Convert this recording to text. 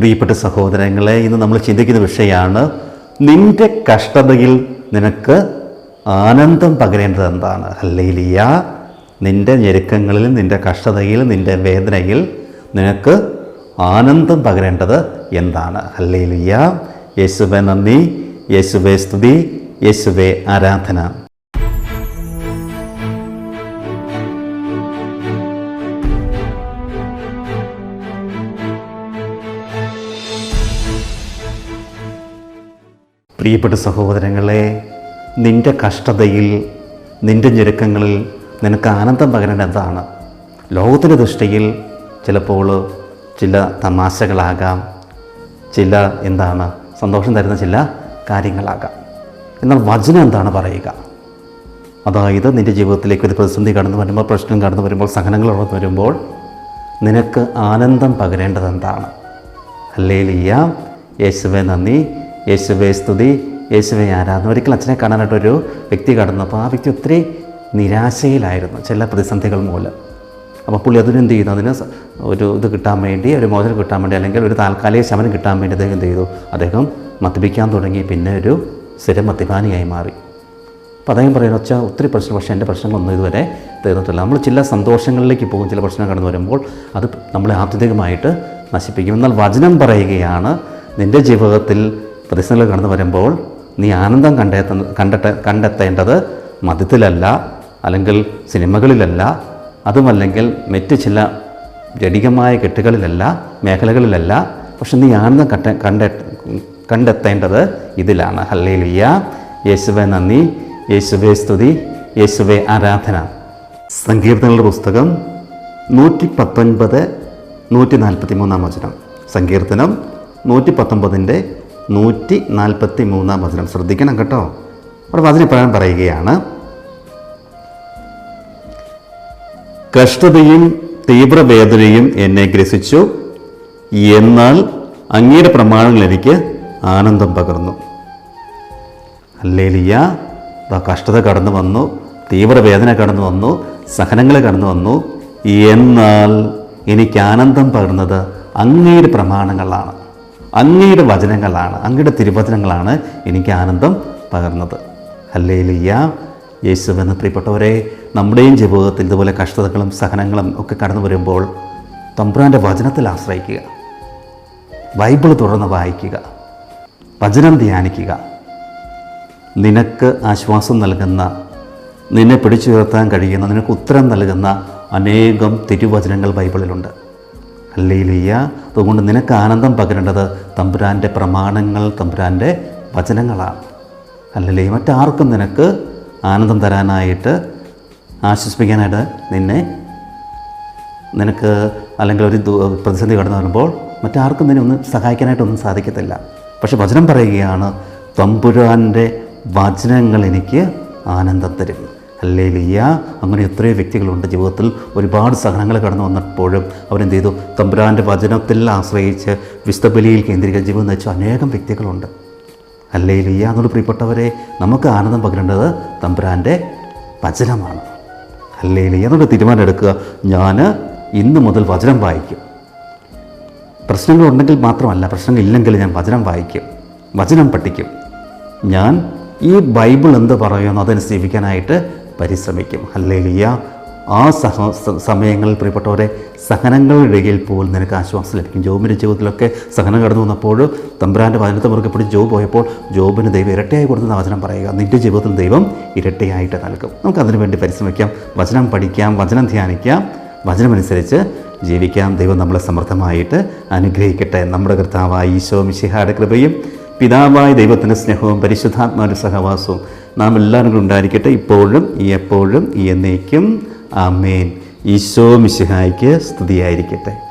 പ്രിയപ്പെട്ട സഹോദരങ്ങളെ ഇന്ന് നമ്മൾ ചിന്തിക്കുന്ന വിഷയമാണ് നിന്റെ കഷ്ടതയിൽ നിനക്ക് ആനന്ദം പകരേണ്ടത് എന്താണ്? അല്ലയിലിയ നിന്റെ ഞെരുക്കങ്ങളിൽ നിന്റെ കഷ്ടതയിൽ നിന്റെ വേദനയിൽ നിനക്ക് ആനന്ദം പകരേണ്ടത് എന്താണ്? അല്ലയിലിയ യേശുവെ നന്ദി. യേശുവെ സ്തുതി. യേശുവെ ആരാധന. പ്രിയപ്പെട്ട സഹോദരങ്ങളെ നിന്റെ കഷ്ടതയിൽ നിന്റെ ഞെരുക്കങ്ങളിൽ നിനക്ക് ആനന്ദം പകരേണ്ട എന്താണ്? ലോകത്തിന്റെ ദൃഷ്ടിയിൽ ചിലപ്പോൾ ചില തമാശകളാകാം ചില എന്താണ് സന്തോഷം തരുന്ന ചില കാര്യങ്ങളാകാം. എന്നാൽ വചനം എന്താണ് പറയുക? അതായത് നിന്റെ ജീവിതത്തിലേക്ക് ഒരു പ്രതിസന്ധി കടന്നു വരുമ്പോൾ പ്രശ്നം കടന്നു വരുമ്പോൾ സഹനങ്ങൾ ഉള്ളത് വരുമ്പോൾ നിനക്ക് ആനന്ദം പകരേണ്ടത് എന്താണ്? അല്ലേലിയ യേശുവെ നന്ദി. യേശുവെ സ്തുതി. യേശുവെ ആരാധന. ഒരിക്കൽ അച്ഛനെ കാണാനായിട്ടൊരു വ്യക്തി കടന്നു. അപ്പോൾ ആ വ്യക്തി ഒത്തിരി നിരാശയിലായിരുന്നു ചില പ്രതിസന്ധികൾ മൂലം. അപ്പോൾ പുള്ളി അതിനെന്ത് ചെയ്യുന്നു അതിന് ഒരു ഇത് കിട്ടാൻ വേണ്ടി ഒരു മോചനം കിട്ടാൻ വേണ്ടി അല്ലെങ്കിൽ ഒരു താൽക്കാലിക ശമനം കിട്ടാൻ വേണ്ടി അദ്ദേഹം എന്ത് ചെയ്തു? അദ്ദേഹം മദ്യപിക്കാൻ തുടങ്ങി. പിന്നെ ഒരു സ്ഥിരം മദ്യപാനിയായി മാറി. അപ്പോൾ അദ്ദേഹം പറയുന്നത് വെച്ചാൽ ഒത്തിരി പ്രശ്നം പക്ഷേ എന്റെ പ്രശ്നങ്ങളൊന്നും ഇതുവരെ തീർന്നിട്ടില്ല. നമ്മൾ ചില സന്തോഷങ്ങളിലേക്ക് പോകും. ചില പ്രശ്നം കടന്നു വരുമ്പോൾ അത് നമ്മളെ ആത്യന്തികമായിട്ട് നശിപ്പിക്കും. എന്നാൽ വചനം പറയുകയാണ് നിന്റെ ജീവിതത്തിൽ പ്രതിസന്ധികൾ കടന്നു വരുമ്പോൾ നീ ആനന്ദം കണ്ടെത്ത കണ്ടെത്ത കണ്ടെത്തേണ്ടത് മതത്തിലല്ല അല്ലെങ്കിൽ സിനിമകളിലല്ല അതുമല്ലെങ്കിൽ മറ്റ് ചില ജടികമായ കെട്ടുകളിലല്ല മേഖലകളിലല്ല. പക്ഷെ നീ ആനന്ദം കണ്ട കണ്ടെ കണ്ടെത്തേണ്ടത് ഇതിലാണ്. ഹല്ലേലിയ. യേശുവെ നന്ദി. യേശുവെ സ്തുതി. യേശുവെ ആരാധന. സങ്കീർത്തനങ്ങളുടെ പുസ്തകം നൂറ്റി പത്തൊൻപത് നൂറ്റി നാൽപ്പത്തി മൂന്നാം വചനം. സങ്കീർത്തനം നൂറ്റി പത്തൊമ്പതിന്റെ നൂറ്റി നാൽപ്പത്തി മൂന്നാം വചനം. ശ്രദ്ധിക്കണം കേട്ടോ. അവിടെ വചനം ഇപ്രകാരം പറയുകയാണ് കഷ്ടതയും തീവ്രവേദനയും എന്നെ ഗ്രസിച്ചു. എന്നാൽ അങ്ങയുടെ പ്രമാണങ്ങൾ എനിക്ക് ആനന്ദം പകർന്നു. അല്ലേലിയ കഷ്ടത കടന്നു വന്നു തീവ്രവേദന കടന്നു വന്നു സഹനങ്ങൾ കടന്നു വന്നു. എന്നാൽ എനിക്ക് ആനന്ദം പകർന്നത് അങ്ങയുടെ പ്രമാണങ്ങളാണ്. അങ്ങയുടെ വചനങ്ങളാണ് അങ്ങയുടെ തിരുവചനങ്ങളാണ് എനിക്ക് ആനന്ദം പകർന്നത്. ഹല്ലേലിയ യേശുവെന്ന് പ്രിയപ്പെട്ടവരെ നമ്മുടെയും ജീവിതത്തിൽ ഇതുപോലെ കഷ്ടതകളും സഹനങ്ങളും ഒക്കെ കടന്നു വരുമ്പോൾ തമ്പുരാന്റെ വചനത്തിൽ ആശ്രയിക്കുക ബൈബിൾ തുറന്ന് വായിക്കുക വചനം ധ്യാനിക്കുക. നിനക്ക് ആശ്വാസം നൽകുന്ന നിന്നെ പിടിച്ചുയർത്താൻ കഴിയുന്ന നിനക്ക് ഉത്തരം നൽകുന്ന അനേകം തിരുവചനങ്ങൾ ബൈബിളിലുണ്ട്. അല്ലേലിയ അതുകൊണ്ട് നിനക്ക് ആനന്ദം പകരേണ്ടത് തമ്പുരാന്റെ പ്രമാണങ്ങൾ തമ്പുരാന്റെ വചനങ്ങളാണ്. അല്ലല്ലേ മറ്റാർക്കും നിനക്ക് ആനന്ദം തരാനായിട്ട് ആശ്വസിപ്പിക്കാനായിട്ട് നിന്നെ നിനക്ക് അല്ലെങ്കിൽ ഒരു പ്രതിസന്ധി കടന്നു വരുമ്പോൾ മറ്റാർക്കും നിന്നെ ഒന്നും സഹായിക്കാനായിട്ടൊന്നും സാധിക്കത്തില്ല. പക്ഷെ വചനം പറയുകയാണ് തമ്പുരാന്റെ വചനങ്ങൾ എനിക്ക് ആനന്ദം തരും അല്ലേ ലിയ അങ്ങനെ എത്രയോ വ്യക്തികളുണ്ട് ജീവിതത്തിൽ. ഒരുപാട് സഹനങ്ങൾ കടന്നു വന്നപ്പോഴും അവരെന്ത് ചെയ്തു തമ്പുരാന്റെ വചനത്തിൽ ആശ്രയിച്ച് വിസ്തബലിയിൽ കേന്ദ്രീകരിച്ച ജീവിതം നയിച്ച അനേകം വ്യക്തികളുണ്ട്. അല്ലേ ലിയ എന്നുള്ള പ്രിയപ്പെട്ടവരെ നമുക്ക് ആനന്ദം പകരേണ്ടത് തമ്പുരാന്റെ വചനമാണ്. അല്ലേ ലിയ എന്നുള്ള തീരുമാനം എടുക്കുക. ഞാൻ ഇന്ന് മുതൽ വചനം വായിക്കും. പ്രശ്നങ്ങളുണ്ടെങ്കിൽ മാത്രമല്ല പ്രശ്നങ്ങളില്ലെങ്കിൽ ഞാൻ വചനം വായിക്കും. വചനം പഠിക്കും. ഞാൻ ഈ ബൈബിൾ എന്ത് പറയുന്നു അതനുസരിച്ച് ജീവിക്കാനായിട്ട് പരിശ്രമിക്കും. ഹല്ലേലിയ. ആ സഹ സമയങ്ങളിൽ പ്രിയപ്പെട്ടവരെ സഹനങ്ങളുടെ ഇടയിൽ പോലും നിനക്ക് ആശ്വാസം ലഭിക്കും. ജോബിന്റെ ജീവിതത്തിലൊക്കെ സഹനം കടന്നു വന്നപ്പോൾ തമ്പുരാന്റെ വചനത്തെ മുറുകെ പിടിച്ച് ജോബ് പോയപ്പോൾ ജോബിന് ദൈവം ഇരട്ടയായി കൊടുത്തുന്ന വചനം പറയുക. നിന്റെ ജീവിതത്തിൽ ദൈവം ഇരട്ടയായിട്ട് നൽകും. നമുക്ക് അതിനു വേണ്ടി പരിശ്രമിക്കാം. വചനം പഠിക്കാം വചനം ധ്യാനിക്കാം. വചനമനുസരിച്ച് ജീവിക്കാം. ദൈവം നമ്മളെ സമൃദ്ധമായിട്ട് അനുഗ്രഹിക്കട്ടെ. നമ്മുടെ കർത്താവായ ഈശോ മിശിഹായുടെ കൃപയും പിതാവായ ദൈവത്തിന്റെ സ്നേഹവും പരിശുദ്ധാത്മാവിന്റെ സഹവാസവും നാം എല്ലാവരും കൂടെ ഉണ്ടായിരിക്കട്ടെ. ഇപ്പോഴും ഈ എപ്പോഴും ഈ എന്നേക്കും. ആമേൻ. ഈശോ മിശിഹായിക്ക് സ്തുതിയായിരിക്കട്ടെ.